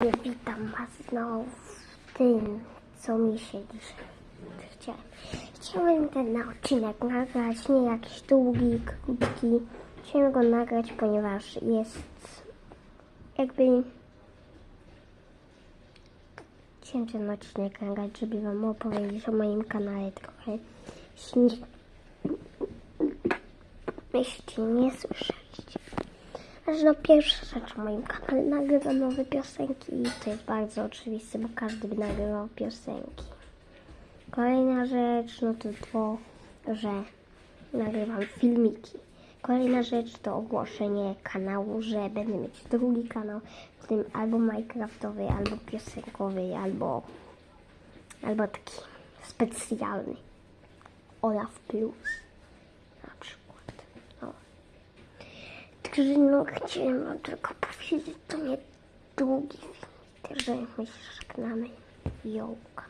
Witam Was znowu w tym, co mi się dzisiaj chciałem. Chciałem ten odcinek nagrać, nie jakiś długi, krótki. Chciałem go nagrać, ponieważ jest jakby... Chciałem ten odcinek nagrać, żeby Wam opowiedzieć o moim kanale trochę. Jeśli nie, jeśli nie słyszeliście. Znaczy, no pierwsza rzecz w moim kanale nagrywam nowe piosenki i to jest bardzo oczywiste, bo każdy by nagrywał piosenki. Kolejna rzecz, no to to, że nagrywam filmiki. Kolejna rzecz to ogłoszenie kanału, że będę mieć drugi kanał, w tym albo Minecraftowy, albo piosenkowy, albo, albo taki specjalny. Olaf Plus Także no chciałem tylko powiedzieć, to nie długi film, także my się żegnamy. Jołka.